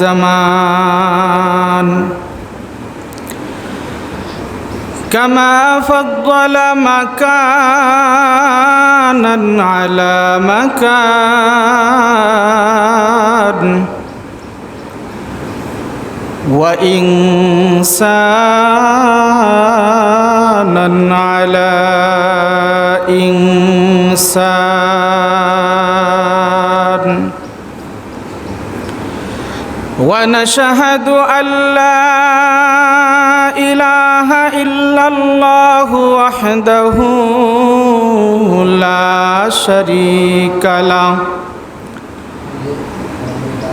زمان كما فضل مكانا على مكان وإنسانا على إنسان ونشهد أن لا إله إلا الله وحده لا شريك له.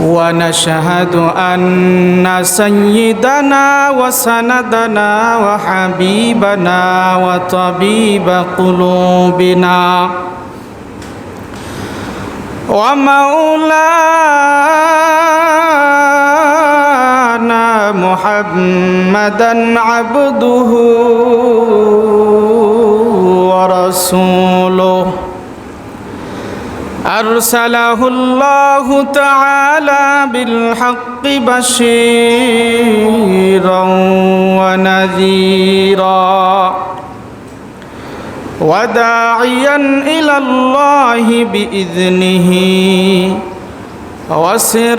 ونشهد أن سيدنا وسندنا وحبيبنا وطبيب قلوبنا ومولانا محمدا عبده ورسوله. أرسله الله تعالى بالحق بشيرا ونذيرا وداعيا إلى الله بإذنه وسراجا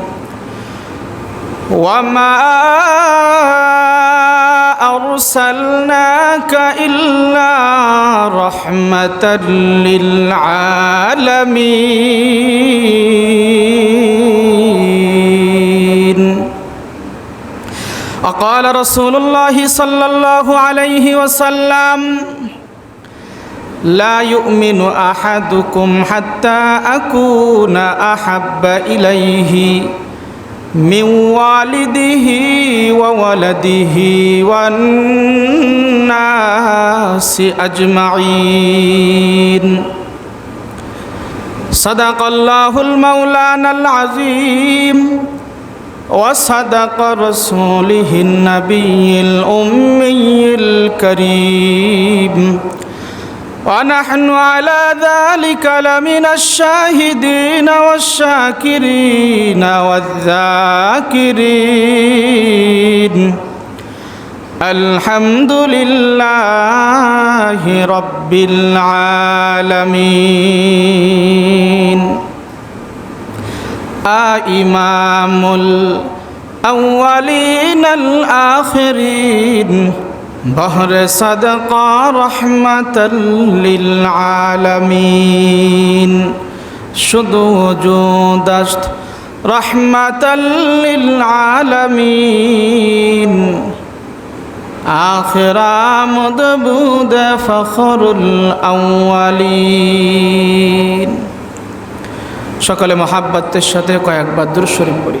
وما أرسلناك إلا رحمة للعالمين وقال رسول الله صلى الله عليه وسلم لا يؤمن أحدكم حتى أكون أحب إليه. من والده وولده والناس أجمعين. صدق الله المولانا العظيم وصدق رسوله النبي الأمي الكريم. ونحن على ذلك لمن الشاهدين والشاكرين والذاكرين الحمد لله رب العالمين آإمام الأولين الآخرين بحر صدقة رحمة للعالمين شدو جودشت رحمة للعالمين آخر مدبود فخر الأولين সকলে মহাব্বতের সাথে কয়েকবার দূর শরীফ পড়ি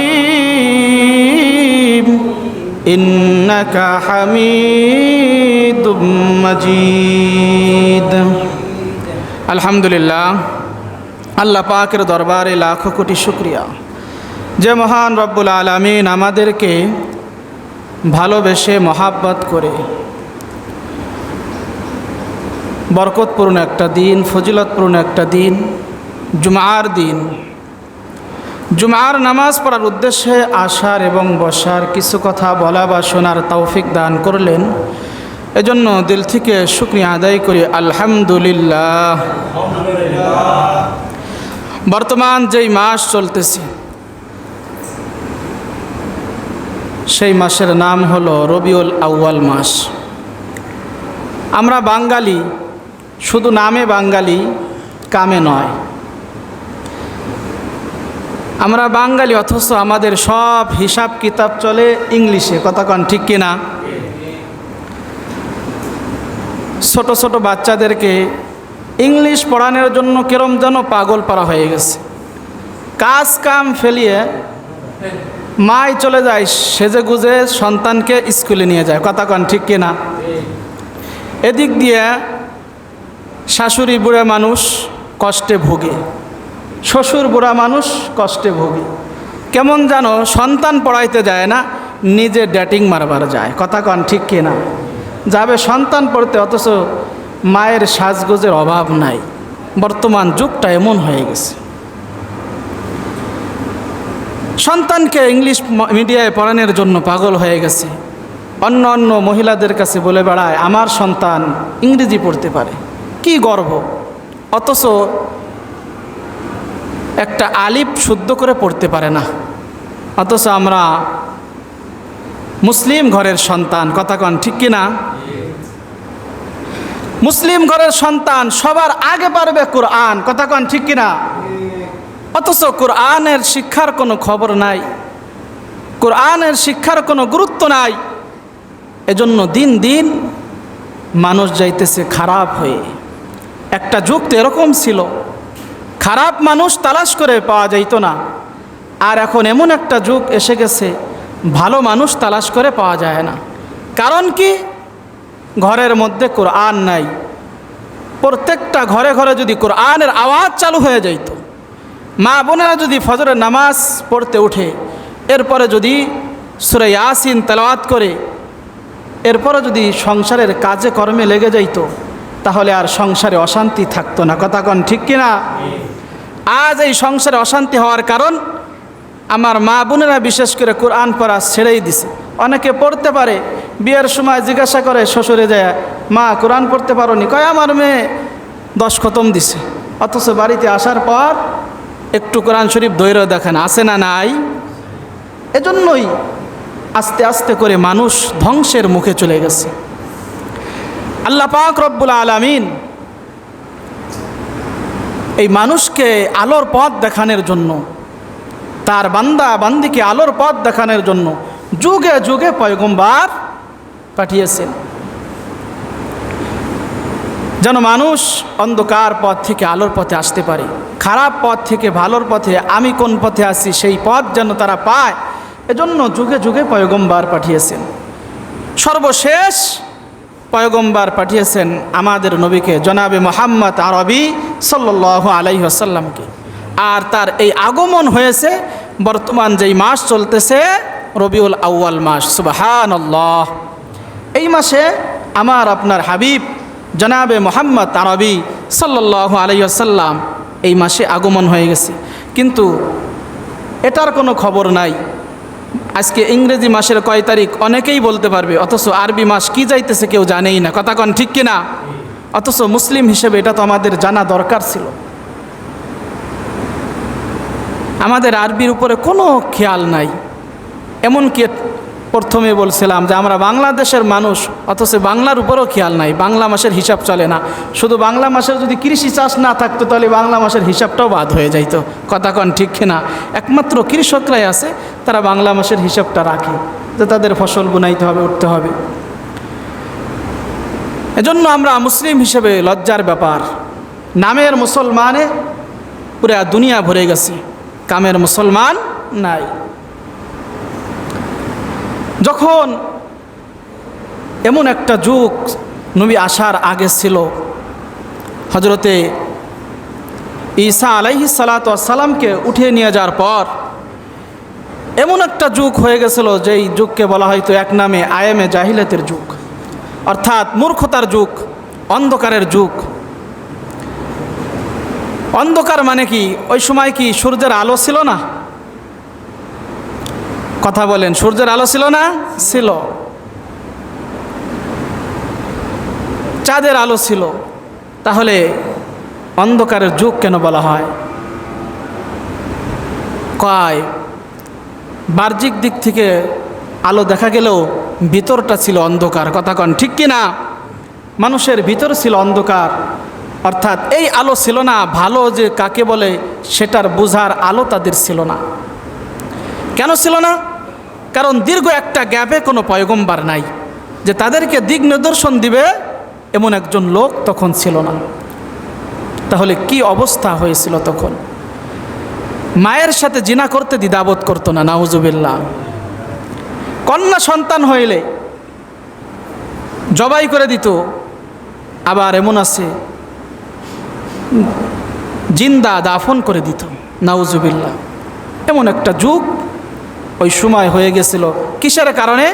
إنك حميد مجيد الحمد لله আল্লাহ পাকের দরবারে লাখো কোটি শুক্রিয়া যে মহান রব্বুল আলমিন আমাদেরকে ভালোবেসে মহাব্বত করে বরকতপূর্ণ একটা দিন ফজিলতপূর্ণ একটা দিন জুমার দিন জুমার নামাজ পড়ার উদ্দেশ্যে আসার এবং বসার কিছু কথা বলা বা শোনার তৌফিক দান করলেন। এজন্য দিল থেকে শুক্রিয়া আদায় করি, আলহামদুলিল্লাহ। বর্তমান যেই মাস চলতেছে, সেই মাসের নাম হলো রবিউল আউয়াল মাস। আমরা বাঙালি, শুধু নামে বাঙালি, কামে নয়। আমরা বাঙালি অথচ আমাদের সব হিসাব কিতাব চলে ইংলিশে কন ঠিক কিনা? ছোট ছোট বাচ্চাদেরকে ইংলিশ পড়ানোর জন্য কেরম যেন পাগল পারা হয়ে গেছে। কাজ কাম ফেলিয়ে মাই চলে যায়, সেজে গুজে সন্তানকে স্কুলে নিয়ে যায়, কথা কন ঠিক কিনা? এদিক দিয়ে শাশুড়ি বুড়া মানুষ কষ্টে ভোগে। শ্বশুর বুড়া মানুষ কষ্টে ভোগে। কেমন যেন সন্তান পড়াইতে যায় না, নিজে ড্যাটিং মারবার যায়। কথা কন ঠিক কিনা যাবে সন্তান পড়তে, অথচ মায়ের সাজগোজের অভাব নাই। বর্তমান যুগটা এমন হয়ে গেছে। সন্তানকে ইংলিশ মিডিয়ায় পড়ানোর জন্য পাগল হয়ে গেছে। অন্য অন্য মহিলাদের কাছে বলে বেড়ায়, আমার সন্তান ইংরেজি পড়তে পারে। কি গর্ব! অথচ একটা আলিপ শুদ্ধ করে পড়তে পারে না। অথচ আমরা মুসলিম ঘরের সন্তান, কথা কন ঠিক কিনা? মুসলিম ঘরের সন্তান সবার আগে পারবে কোরআন, কথা কন ঠিক কিনা? অথচ কোরআনের শিক্ষার কোনো খবর নাই, কোরআনের শিক্ষার কোনো গুরুত্ব নাই। এজন্য দিন দিন মানুষ যাইতেছে খারাপ হয়ে। একটা যুগ তো এরকম ছিল। খারাপ মানুষ তালাশ করে পাওয়া যাইতো না। আর এখন এমন একটা যুগ এসে গেছে, ভালো মানুষ তালাশ করে পাওয়া যায় না। কারণ কি? ঘরের মধ্যে কোরআন নাই। প্রত্যেকটা ঘরে ঘরে যদি কোরআনের আওয়াজ চালু হয়ে যাইত, মা বোনেরা যদি ফজরের নামাজ পড়তে উঠে, এরপরে যদি সুরে ইয়াসিন তেলাওয়াত করে, এরপরে যদি সংসারের কাজে কর্মে লেগে যাইত, তাহলে আর সংসারে অশান্তি থাকতো না। কথা কন ঠিক কিনা? আজ এই সংসারে অশান্তি হওয়ার কারণ আমার মা বোনেরা বিশেষ করে কোরআন পড়া ছেড়েই দিছে। অনেকে পড়তে পারে, বিয়ের সময় জিজ্ঞাসা করে, শ্বশুরে যায়, মা, কোরআন পড়তে পারো নি কয়, আমার মেয়ে দশ খতম দিছে। অথচ বাড়িতে আসার পর একটু কোরআন শরীফ দৈর দেখেন, আছে না নাই? এজন্যই আস্তে আস্তে করে মানুষ ধ্বংসের মুখে চলে গেছে। আল্লাহ পাক রব্বুল আলামিন এই মানুষকে আলোর পথ দেখানোর জন্য, তার বান্দা বান্দিকে আলোর পথ দেখানোর জন্য যুগে যুগে পয়গম্বার পাঠিয়েছেন। যেন মানুষ অন্ধকার পথ থেকে আলোর পথে আসতে পারে, খারাপ পথ থেকে ভালোর পথে, আমি কোন পথে আছি সেই পথ যেন তারা পায়, এজন্য যুগে যুগে পয়গম্বার পাঠিয়েছেন। সর্বশেষ পয়গম্বার পাঠিয়েছেন আমাদের নবীকে, জনাবে মোহাম্মদ আরবি সাল্লাহ আলাইসাল্লামকে আর তার এই আগমন হয়েছে বর্তমান যেই মাস চলতেছে, রবিউল আউয়াল মাস। সুবাহান এই মাসে আমার আপনার হাবিব জনাবে মোহাম্মদ আরবি সাল্লাহ আলাইসাল্লাম এই মাসে আগমন হয়ে গেছে। কিন্তু এটার কোনো খবর নাই। আজকে ইংরেজি মাসের কয় তারিখ অনেকেই বলতে পারবে, অথচ আরবি মাস কি যাইতেছে কেউ জানেই না। কথা কন ঠিক কিনা? অথচ মুসলিম হিসেবে এটা তো আমাদের জানা দরকার ছিল। আমাদের আরবির উপরে কোনো খেয়াল নাই। এমনকি প্রথমে বলছিলাম যে আমরা বাংলাদেশের মানুষ, অথচ বাংলার উপরেও খেয়াল নাই। বাংলা মাসের হিসাব চলে না। শুধু বাংলা মাসের যদি কৃষি চাষ না থাকতো, তাহলে বাংলা মাসের হিসাবটাও বাদ হয়ে যাইতো। কথা কন ঠিক কিনা? একমাত্র কৃষকরাই আছে, তারা বাংলা মাসের হিসাবটা রাখে যে তাদের ফসল বুনাইতে হবে, উঠতে হবে। এজন্য আমরা মুসলিম হিসেবে লজ্জার ব্যাপার। নামের মুসলমানে পুরা দুনিয়া ভরে গেছে, কামের মুসলমান নাই। যখন এমন একটা যুগ নবী আসার আগে ছিল হজরতে ঈসা আলাইহি সালাতামকে উঠিয়ে নিয়ে যাওয়ার পর এমন একটা যুগ হয়ে গেছিল, যেই যুগকে বলা হয়তো এক নামে আয়েমে জাহিলাতের যুগ। অর্থাৎ মূর্খতার যুগ, অন্ধকারের যুগ। অন্ধকার মানে কি? ওই সময় কি সূর্যের আলো ছিল না? কথা বলেন, সূর্যের আলো ছিল না? ছিল। চাঁদের আলো ছিল। তাহলে অন্ধকারের যুগ কেন বলা হয়? কয়? বাহ্যিক দিক থেকে আলো দেখা গেলেও ভিতরটা ছিল অন্ধকার। কথা কন, ঠিক কি না মানুষের ভিতর ছিল অন্ধকার। অর্থাৎ এই আলো ছিল না, ভালো যে কাকে বলে সেটার বোঝার আলো তাদের ছিল না। কেন ছিল না? কারণ দীর্ঘ একটা গ্যাপে কোনো পয়গম্বার নাই যে তাদেরকে দিক নিদর্শন দিবে এমন একজন লোক তখন ছিল না। তাহলে কি অবস্থা হয়েছিল তখন? মায়ের সাথে জিনা করতে দ্বিধাবোধ করতো না নাউজুবিল্লা কন্যা সন্তান হইলে জবাই করে দিত, আবার এমন আছে, জিন্দা দাফন করে দিত নাউজুবিল্লা এমন একটা যুগ ওই সময় হয়ে গেছিল। কিসের কারণে?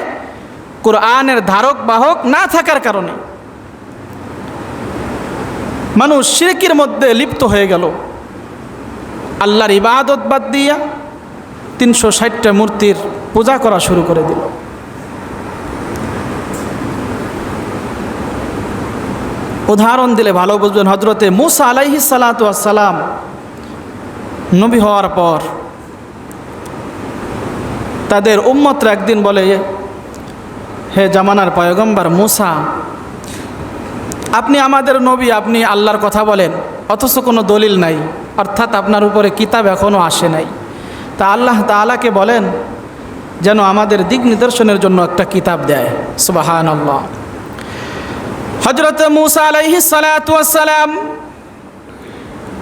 কোরআনের ধারক বাহক না থাকার কারণে। মানুষ শিরকির মধ্যে লিপ্ত হয়ে গেল। আল্লাহর ইবাদত বাদ দিয়া তিনশো ষাটটা মূর্তির পূজা করা শুরু করে দিল। উদাহরণ দিলে ভালো বুঝবেন হজরতে মুসা আলাইহি সালাম নবী হওয়ার পর তাদের উম্মতরা একদিন বলে, হে জামানার পয়গম্বর মুসা, আপনি আমাদের নবী, আপনি আল্লাহর কথা বলেন, অথচ কোনো দলিল নাই, অর্থাৎ আপনার উপরে কিতাব এখনও আসে নাই। তা আল্লাহ তালাকে বলেন যেন আমাদের দিক নিদর্শনের জন্য একটা কিতাব দেয়। সুবাহান আল্লাহ হজরত মুসা আলাইহি সালাম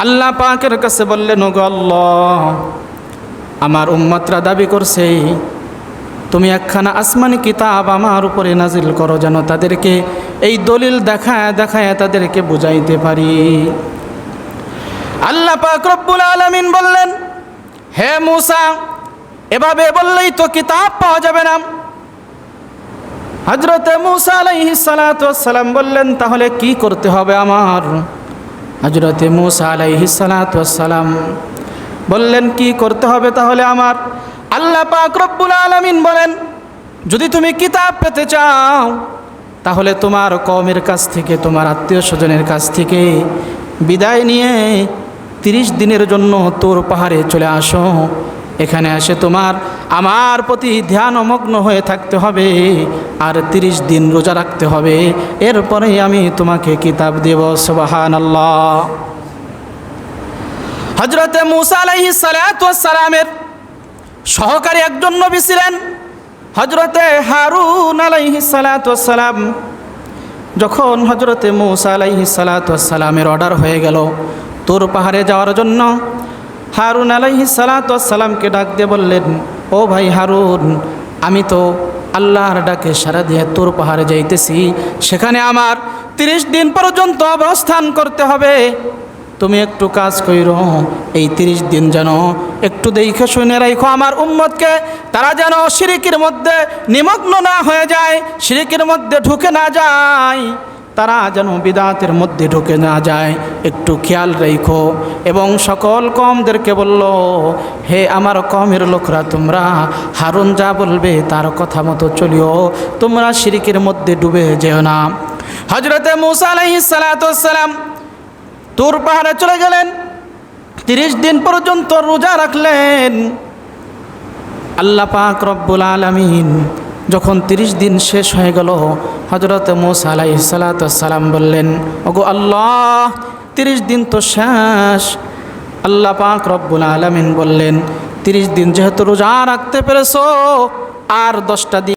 আল্লাহ পাকের কাছে বললেন, ওগো আল্লাহ, আমার উম্মতরা দাবি করছে, তুমি একখানা আসমানি কিতাব আমার উপরে নাজিল করো, যেন তাদেরকে এই দলিল দেখায় দেখায় তাদেরকে বুঝাইতে পারি। আল্লাহ পাক রব্বুল আলামিন বললেন, হে মুসা এভাবে বললেই তো কিতাব পাওয়া যাবে না। হজরতে মুসা আলাইহি সালাম বললেন, তাহলে কি করতে হবে আমার? হজরতে মুসা আলাইহি সালাম বললেন, কি করতে হবে তাহলে আমার? আল্লাহ পাক রব্বুল আলামিন বলেন, যদি তুমি কিতাব পেতে চাও, তাহলে তোমার কমের কাছ থেকে, তোমার আত্মীয় স্বজনের কাছ থেকে বিদায় নিয়ে তিরিশ দিনের জন্য তোর পাহাড়ে চলে আসো। এখানে এসে তোমার, আমার প্রতি ধ্যানমগ্ন হয়ে থাকতে হবে, আর তিরিশ দিন রোজা রাখতে হবে। এরপরে আমি তোমাকে কিতাব দেব সবাহান আল্লাহ হজরতে মুসা আলাইহি সালামের সহকারী একজন নবী ছিলেন হজরতে হারুন আলাইহি সালাম যখন হজরতে মুসা আলাইহি সালামের অর্ডার হয়ে গেল, তোর পাহাড়ে যাওয়ার জন্য হারুন আলাইহি সালামকে ডাক দিয়ে বললেন, ও ভাই হারুন, আমি তো আল্লাহর ডাকে সারা দিয়ে তোর পাহাড়ে যাইতেছি। সেখানে আমার তিরিশ দিন পর্যন্ত অবস্থান করতে হবে। তুমি একটু কাজ কইর, এই তিরিশ দিন যেন একটু দেখে শুনে রাখো আমার উম্মতকে। তারা যেন সিরিকের মধ্যে নিমগ্ন না হয়ে যায় সিরিকের মধ্যে ঢুকে না যায়। তারা যেন বিদাতের মধ্যে ঢুকে না যায়। একটু খেয়াল রেখো। এবং সকল কমদেরকে বলল, হে আমার কমের লোকরা, তোমরা হারুন যা বলবে তার কথা মতো চলিও। তোমরা সিরিকের মধ্যে ডুবে যেও না। হজরতে মুসা আলাইহিস সালাম তোর পাহাড়ে চলে গেলেন। তিরিশ দিন পর্যন্ত রোজা রাখলেন। আল্লাহ পাক রব্বুল আলমিন যখন তিরিশ দিন শেষ হয়ে গেল হজরত মোসা আলাই সালাম বললেন, ওগো আল্লাহ, তিরিশ দিন তো শেষ। আল্লাহ পাক রব্বুল আলমিন বললেন, তিরিশ দিন যেহেতু রোজা রাখতে পেরেছ, আর দশটা দিন